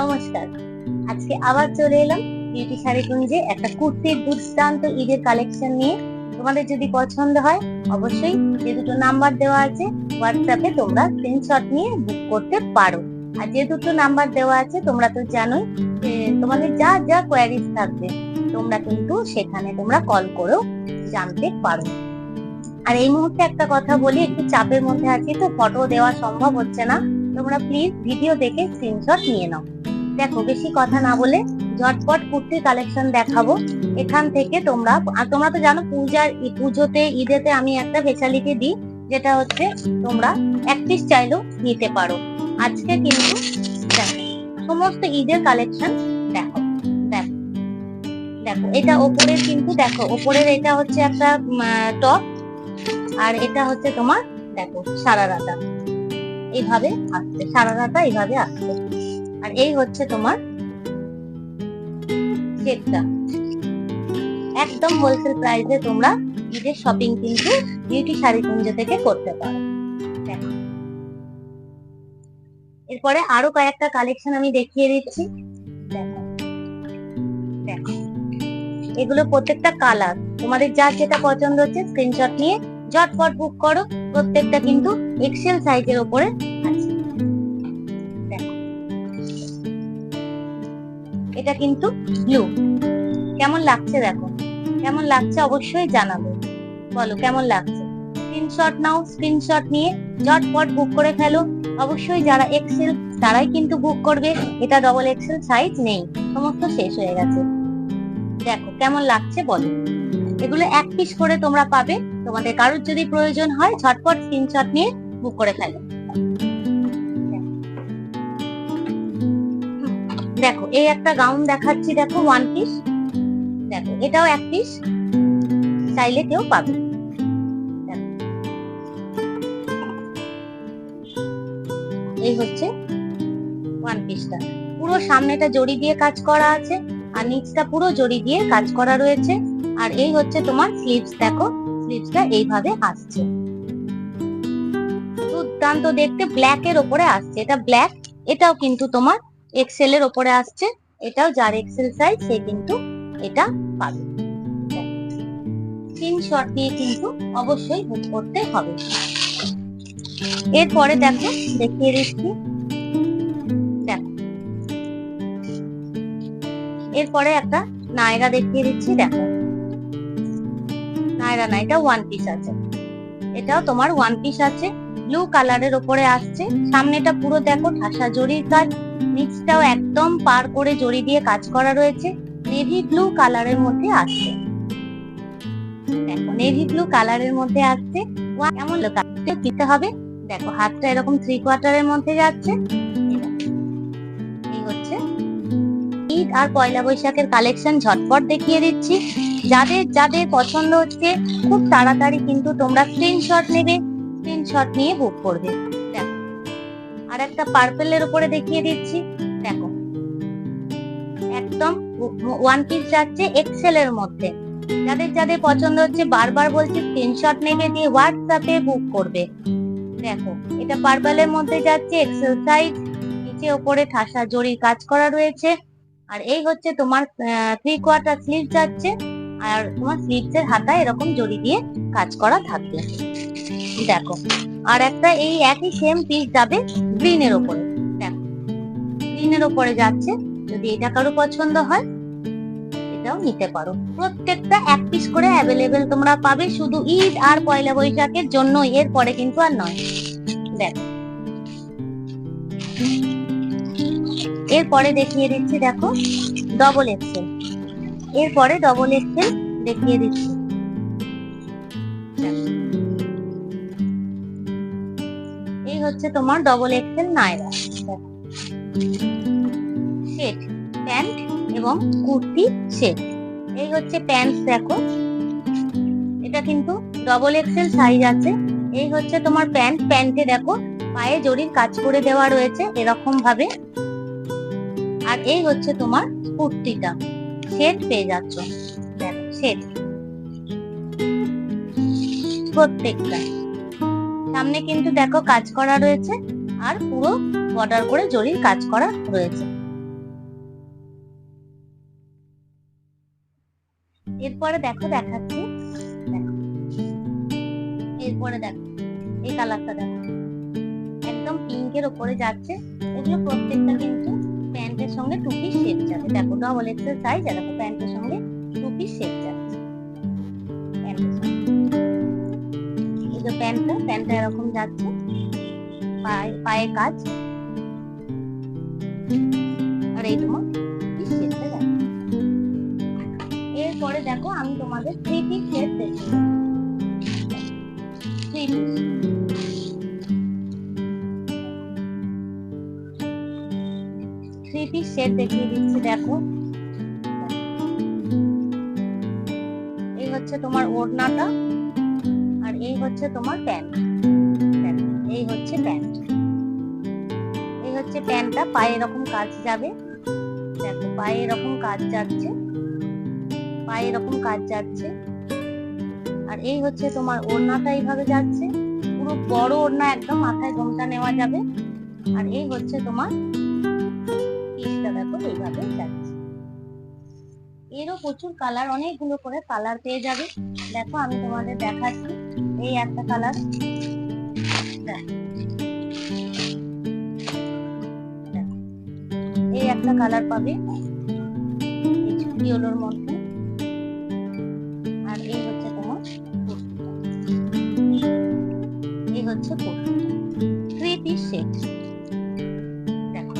নমস্কার। আজকে আবার চলে এলাম বিউটি শাড়ি কুঞ্জে একটা কুর্তির দুর্দান্ত ঈদের কালেকশন নিয়ে। তোমাদের যদি পছন্দ হয়, অবশ্যই যে দুটো নাম্বার দেওয়া আছে হোয়াটসঅ্যাপে তোমরা স্ক্রিনশট নিয়ে বুক করতে পারো। আর যে দুটো নাম্বার দেওয়া আছে, তোমরা তো জানোই তোমাদের যা যা কোয়ারিজ থাকবে, তোমরা কিন্তু সেখানে তোমরা কল করেও জানতে পারো। আর এই মুহূর্তে একটা কথা বলি, একটু চাপের মধ্যে আছি তো ফটো দেওয়া সম্ভব হচ্ছে না। তোমরা প্লিজ ভিডিও দেখে স্ক্রিনশট নিয়ে নাও। দেখো, বেশি কথা না বলে ঝটপট কুর্তির কালেকশন দেখাবো। এখান থেকে তোমরা, আর তোমরা তো জানো, পূজার পুজোতে, ঈদেতে আমি একটা ফেসালিটি দিই, যেটা হচ্ছে তোমরা এক পিস চাইলেও নিতে পারো। আজকে কিন্তু সমস্ত ঈদের কালেকশন দেখো দেখো দেখো, এটা ওপরের কিন্তু দেখো, ওপরের এটা হচ্ছে একটা টপ আর এটা হচ্ছে তোমার, দেখো সারারাটা এইভাবে আসছে সারারাটা এইভাবে আসছে আর এই হচ্ছে তোমার সেটটা। একদম হোলসেল প্রাইসে তোমরা ঈদের শপিং কিন্তু বিউটি শাড়ি কুঞ্জ থেকে করতে পারো। এরপরে আরও কয়েকটা কালেকশন আমি দেখিয়ে দিচ্ছি। দেখো। এগুলো প্রত্যেকটা কালার তোমাদের যার যেটা পছন্দ হচ্ছে স্ক্রিনশট নিয়ে ঝটপট বুক করো। প্রত্যেকটা কিন্তু এক্সেল সাইজের উপরে এটা কিন্তু ব্লু কেমন লাগছে দেখো? কেমন লাগছে অবশ্যই জানাবে। বলো, কেমন লাগছে? স্ক্রিনশট নাও স্ক্রিনশট নিয়ে ঝটপট বুক করে ফেলো। অবশ্যই যারা এক্সেল তারাই কিন্তু বুক করবে। এটা ডবল এক্সেল সাইজ নেই। সমস্ত শেষ হয়ে গেছে। দেখো, কেমন লাগছে বলো। এগুলো এক পিস করে তোমরা পাবে। তোমাদের কারোর যদি প্রয়োজন হয়, ঝটপট স্ক্রিনশট নিয়ে বুক করে ফেলো। দেখো, এই একটা গাউন দেখাচ্ছি, দেখো ওয়ান পিস দেখো, এটাও এক পিস চাইলে কেউ পাবে। এই হচ্ছে ওয়ান পিসটা পুরো সামনেটা জড়ি দিয়ে কাজ করা আছে, আর নিচটা পুরো জড়ি দিয়ে কাজ করা রয়েছে। আর এই হচ্ছে তোমার স্লিভস দেখো স্লিভসটা এইভাবে আসছে। দুর্দান্ত দেখতে ব্ল্যাক এর ওপরে আসছে। এটা ব্ল্যাক এটাও কিন্তু তোমার এক্সেল এর ওপরে আসছে, এটাও যার এক্সেল সাইজ সে কিন্তু এটা পাবে। স্ক্রিনশট দিয়ে কিন্তু অবশ্যই বুক করতে হবে। এরপরে দেখো, দেখিয়ে দিচ্ছি। দেখো। এরপরে একটা নায়রা দেখিয়ে দিচ্ছি, দেখো। নায়রা না, এটা ওয়ান পিস আছে। এটাও তোমার ওয়ান পিস আছে। ব্লু কালারের ওপরে আসছে। সামনেটা পুরো দেখো, ঠাসা জরির কাজ। নিচটাও একদম পার করে জড়ি দিয়ে কাজ করা রয়েছে। নেভি ব্লু কালারের মধ্যে আসছে। দেখো নেভি ব্লু কালারের মধ্যে আসছে। কেমন লাগছে দিতে হবে। দেখো, হাতটা এরকম থ্রি কোয়ার্টারের মধ্যে যাচ্ছে। এই হচ্ছে। ঈদ আর পয়লা বৈশাখের কালেকশন ঝটপট দেখিয়ে দিচ্ছি। যাদের যাদের পছন্দ হচ্ছে, খুব তাড়াতাড়ি কিন্তু তোমরা স্ক্রিনশট নেবে। স্ক্রিনশট নিয়ে বুক করবে। আর একটা পার্পেলের উপরে দেখিয়ে দিচ্ছি। দেখো। একদম ওয়ান পিস যাচ্ছে এক্সেল এর মধ্যে। যাদের যাদের পছন্দ হচ্ছে, বারবার বলছি স্ক্রিনশট নেবে দিয়ে হোয়াটসঅ্যাপে বুক করবে। দেখো, এটা পার্পেলের মধ্যে যাচ্ছে এক্সেল সাইজ নিচে ওপরে ঠাসা জরির কাজ করা রয়েছে। আর এই হচ্ছে তোমার থ্রি কোয়ার্টার স্লিভ যাচ্ছে। আর তোমার স্লিভস এর হাতায় এরকম জড়ি দিয়ে কাজ করা থাকবে। দেখো, আর একটা এই একই সেম পিস যাবে গ্রিন এর উপরে দেখো গ্রিন এর উপরে যাচ্ছে, যদি এটা কারও পছন্দ হয়, এটাও নিতে পারো। প্রত্যেকটা এক পিস করে অ্যাভেলেবেল তোমরা পাবে শুধু ঈদ আর পয়লা বৈশাখের জন্য এর পরে কিন্তু আর নয়। দেখো, এরপরে দেখিয়ে দিচ্ছি, দেখো ডবল এক্সেল এরপরে ডবল এক্সেল দেখিয়ে দিচ্ছি। হচ্ছে তোমার double XL Naira set pant এবং কুর্তি সেট এই হচ্ছে প্যান্ট দেখো। এটা কিন্তু ডবল এক্সেল সাইজ আছে। এই হচ্ছে তোমার প্যান্ট প্যান্টে দেখো, পায়ে জরির কাজ করে দেওয়া রয়েছে এরকম ভাবে আর এই হচ্ছে তোমার কুর্তিটা। সেট পেয়ে যাচ্ছ। দেখো সেট প্রত্যেকটা। সামনে কিন্তু দেখো কাজ করা রয়েছে আর পুরো বর্ডার করে জরির কাজ করা রয়েছে। এরপরে দেখো দেখাচ্ছি। এরপরে দেখো। এই কালারটা দেখো। একদম পিঙ্কের ওপরে যাচ্ছে। এগুলো প্রত্যেকটা কিন্তু প্যান্টের সঙ্গে টুপি শেপ যাচ্ছে দেখো ডবল এক্সেল সাইজ আর প্যান্টের সঙ্গে টুপি শেপ যাচ্ছে। প্যান্টের সঙ্গে। প্যান্টটা প্যান্টটা এরকম যাচ্ছে। পায়ে কাজ। আর এই তোমার এরপরে দেখো আমি তোমাদের থ্রি পিস সেট দেখি three piece three piece set দেখিয়ে দিচ্ছি, দেখো। এই হচ্ছে তোমার ওড়নাটা। হচ্ছে তোমার প্যান্ট এই হচ্ছে প্যান্ট এই হচ্ছে প্যান্টটা পায়ে এরকম কাজ যাবে। দেখো, পায়ে এরকম কাজ যাচ্ছে। পায়ে এরকম কাজ যাচ্ছে। আর এই হচ্ছে তোমার ওড়নাটা এইভাবে যাচ্ছে। পুরো বড় ওড়না একদম মাথায় ঘোমটা নেওয়া যাবে। আর এই হচ্ছে তোমার পিসটা, দেখো, এইভাবে যাচ্ছে। এরও প্রচুর কালার অনেকগুলো করে কালার পেয়ে যাবে। দেখো, আমি তোমাদের দেখাচ্ছি। এই একটা কালার এই একটা কালার পাবে। এই ঝুঁকিওলোর মধ্যে। আর এই হচ্ছে তোমার। এই হচ্ছে থ্রি পিস সেট দেখো।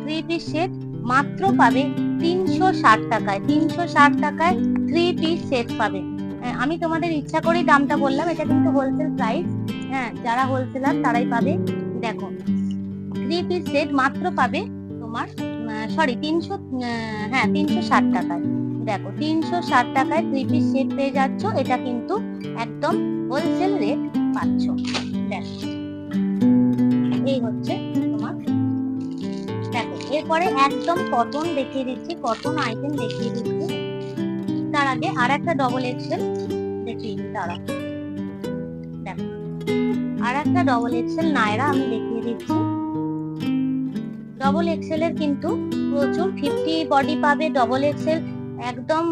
থ্রি পিস সেট মাত্র পাবে তিনশো ষাট টাকায়। তিনশো ষাট টাকায় থ্রি পিস সেট পাবে। আমি তোমাদের ইচ্ছা করেই দামটা বললাম, এটা কিন্তু হোলসেল প্রাইস হ্যাঁ যারা হোলসেলার তারাই পাবে। দেখো থ্রি পিস সেট মাত্র পাবে তোমার সরি তিনশো হ্যাঁ তিনশো ষাট টাকায়। দেখো, তিনশো ষাট টাকায় থ্রি পিস সেট পেয়ে যাচ্ছ, এটা কিন্তু একদম হোলসেল রেট পাচ্ছ। দেখো এই হচ্ছে তোমার। দেখো, এরপরে একদম কটন দেখিয়ে দিচ্ছি কটন আইটেম দেখিয়ে দিচ্ছি। তার আগে আর একটা ডবল এক্সেল দেখো আর একটা ডবল এক্সেল নায়রা, আমি দেখিয়ে দিচ্ছি। ডবল এক্সেল এর কিন্তু প্রচুর ফিফটি বডি পাবে। ডবল এক্সেল একদম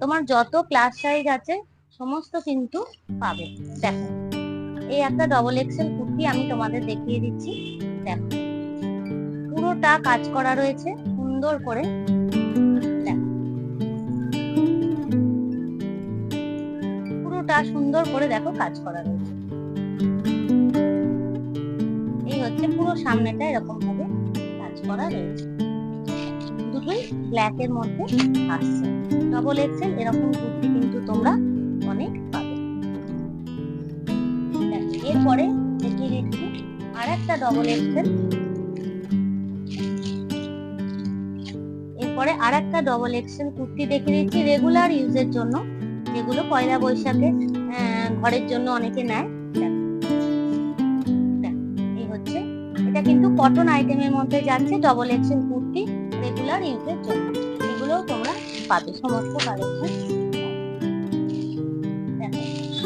তোমার যত ক্লাস সাইজ আছে, সমস্ত কিন্তু পাবে। দেখো, এই একটা ডবল এক্সেল কুর্তি আমি তোমাদের দেখিয়ে দিচ্ছি। দেখো, পুরোটা কাজ করা রয়েছে, সুন্দর করে পুরোটা সুন্দর করে দেখো কাজ করা রয়েছে। এই হচ্ছে পুরো সামনেটা এরকম ভাবে কাজ করা রয়েছে। দুটোই ব্ল্যাক এর মধ্যে আসছে। ডবল এক্সেল এরকম কুর্তি কিন্তু তোমরা অনেক পাবে। এরপরে দেখিয়ে দিচ্ছি আর একটা ডবল এক্সেল এরপরে আর একটা ডবল এক্সেল কুর্তি দেখিয়ে দিচ্ছি রেগুলার ইউজের জন্য। যেগুলো পয়লা বৈশাখে ঘরের জন্য অনেকে নেয়। এই হচ্ছে। এটা কিন্তু কটন আইটেমের মধ্যে যাচ্ছে ডবল এক্সেল কুর্তি রেগুলার ইউজের জন্য। এগুলো তোমরা পাবে, সমস্ত কালেকশন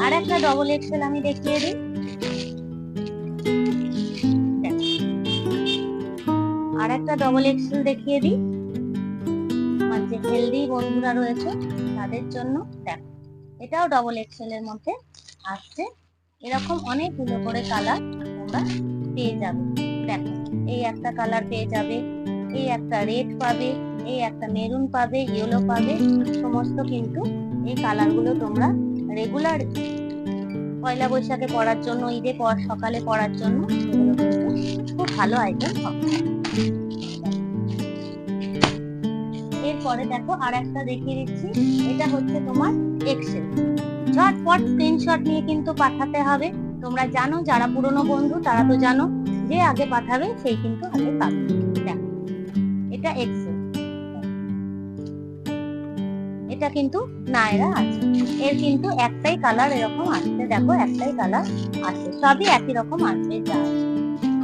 আর একটা ডবল এক্সেল আমি দেখিয়ে দিই। আর একটা ডবল এক্সেল দেখিয়ে দিই। আমার যে হেলদি বন্ধুরা রয়েছে, তাদের জন্য দেখো। এটাও ডবল এক্সেল এর মধ্যে আসছে। এরকম অনেকগুলো করে কালার তোমরা পেয়ে যাবে। দেখো, এই একটা কালার পেয়ে যাবে, এই একটা রেড পাবে, এই একটা মেরুন পাবে ইয়েলো পাবে, সমস্ত কিন্তু এই কালারগুলো তোমরা রেগুলার পয়লা বৈশাখে পড়ার জন্য, ঈদে পর সকালে পড়ার জন্য খুব ভালো আইটেম হবে। এরপরে দেখো আর একটা দেখিয়ে দিচ্ছি। এটা হচ্ছে তোমার এক্সেল ঝটপট স্ক্রিনশট নিয়ে কিন্তু পাঠাতে হবে। তোমরা জানো, যারা পুরনো বন্ধু, তারা তো জানো যে আগে পাঠাবে, সেই কিন্তু আগে পাবে। দেখো, এটা এক্সেল এটা কিন্তু নায়রা আছে। এর কিন্তু একটাই কালার এরকম আসছে। দেখো, একটাই কালার আছে সবই একই রকম আসবে, যা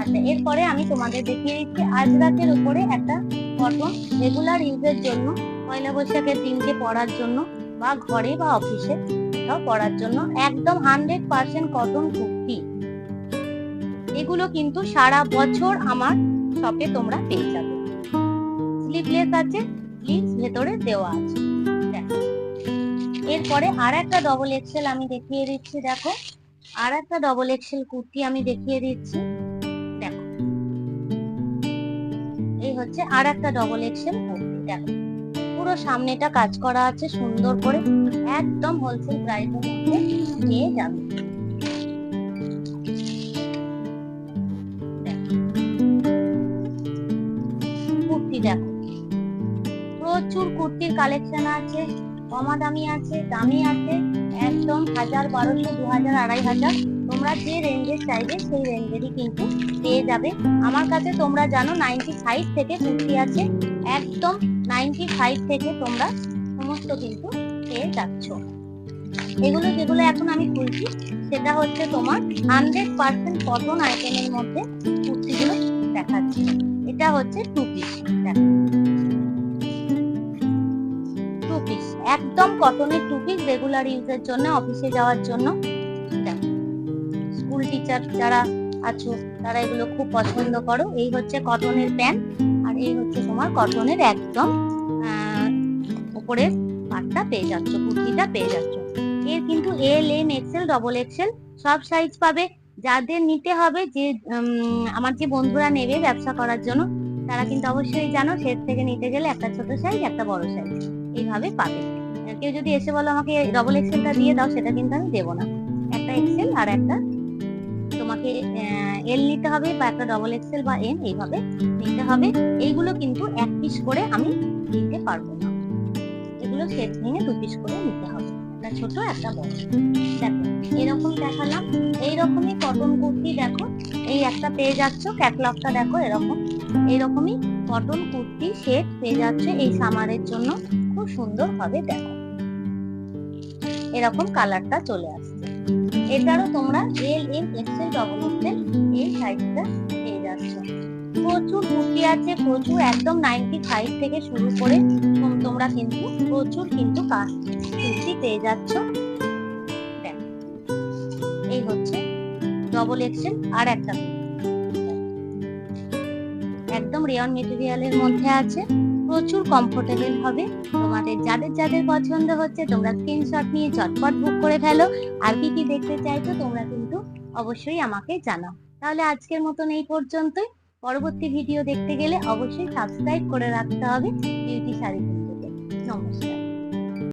আচ্ছা এরপরে আমি তোমাদের দেখিয়ে দিচ্ছি। আজরাকের উপরে একটা কটন রেগুলার ইউজের জন্য, পয়লা বৈশাখের দিনকে পরার জন্য বা ঘরে বা অফিসে কোথাও পরার জন্য একদম হান্ড্রেড পার্সেন্ট কটন কুর্তি এগুলো কিন্তু সারা বছর আমার শপে তোমরা পেয়ে যাবে। স্লিভলেস আছে স্লিভস ভেতরে দেওয়া আছে। এরপরে আর একটা ডবল এক্সেল আমি দেখিয়ে দিচ্ছি, দেখো। আর একটা ডবল এক্সেল কুর্তি আমি দেখিয়ে দিচ্ছি। হচ্ছে আর একটা ডবল এক্সেল দেখো। পুরো সামনেটা কাজ করা আছে সুন্দর করে, একদম হোলসেল প্রাইসের মধ্যে পেয়ে যাবে। কুর্তি দেখো। প্রচুর কুর্তির কালেকশন আছে কমা দামি আছে দামি আছে, একদম হাজার বারোশো দু হাজার আড়াই হাজার। তোমরা যে রেঞ্জের চাইবে সেই রেঞ্জেরই কিন্তু পেয়ে যাবে। আমার কাছে তোমরা জানো নাইনটি ফাইভ থেকে কুর্তি আছে। একদম নাইনটি ফাইভ থেকে তোমরা সমস্ত কিন্তু পেয়ে যাচ্ছ। এগুলো যেগুলো এখন আমি খুলছি, সেটা হচ্ছে তোমার হান্ড্রেড পার্সেন্ট কটন আইটেমের মধ্যে কুর্তিগুলো দেখাচ্ছি। এটা হচ্ছে টু পিস টু পিস একদম কটনের টু পিস রেগুলার ইউজের জন্য অফিসে যাওয়ার জন্য। স্কুল টিচার যারা আছো, তারা এগুলো খুব পছন্দ করো। এই হচ্ছে কটনের প্যান্ট আর এই হচ্ছে তোমার কটনের একদম উপরের পাটটা পেয়ে যাচ্ছ, কুর্তিটা পেয়ে যাচ্ছ। এর কিন্তু L M XL double XL সব সাইজ পাবে। যাদের নিতে হবে যে আমার যে বন্ধুরা নেবে ব্যবসা করার জন্য, তারা কিন্তু অবশ্যই জানো সেট থেকে নিতে গেলে একটা ছোট সাইজ একটা বড় সাইজ এইভাবে পাবে। কেউ যদি এসে বলো আমাকে ডবল এক্সেলটা দিয়ে দাও, সেটা কিন্তু আমি দেবো না। একটা এক্সেল আর একটা তোমাকে এল নিতে হবে বা একটা ডবল এক্সেল বা এম এইভাবে নিতে হবে। এইগুলো কিন্তু এক পিস করে আমি দিতে পারব না। এগুলো সেট ভেঙে দু পিস করে নিতে হবে। একটা ছোট, একটা বড়। দেখো, এরকম দেখালাম। এইরকমই কটন কুর্তি দেখো। এই একটা পেয়ে যাচ্ছ। ক্যাটলগটা দেখো এরকম। এইরকমই কটন কুর্তি সেট পেয়ে যাচ্ছে এই সামারের জন্য। খুব সুন্দর হবে, দেখো। এরকম কালারটা চলে এটারও তোমরা L M XL double XL এই সাইজটা পেয়ে যাচ্ছ। প্রচুর কুর্তি আছে, প্রচুর একদম নাইনটি ফাইভ থেকে শুরু করে তোম- তোমরা কিন্তু প্রচুর কিন্তু কাজ কুর্তি পেয়ে যাচ্ছ। এই হচ্ছে ডবল এক্সেল আর একটা। একদম রেয়ন মেটেরিয়ালের মধ্যে আছে। প্রচুর কমফোর্টেবল হবে। তোমাদের যাদের যাদের পছন্দ হচ্ছে, তোমরা স্ক্রিনশট নিয়ে চটপট বুক করে ফেলো। আর কি কি দেখতে চাইছো, তোমরা কিন্তু অবশ্যই আমাকে জানাও। তাহলে আজকের মতন এই পর্যন্তই। পরবর্তী ভিডিও দেখতে গেলে অবশ্যই সাবস্ক্রাইব করে রাখতে হবে। বিউটি শাড়ি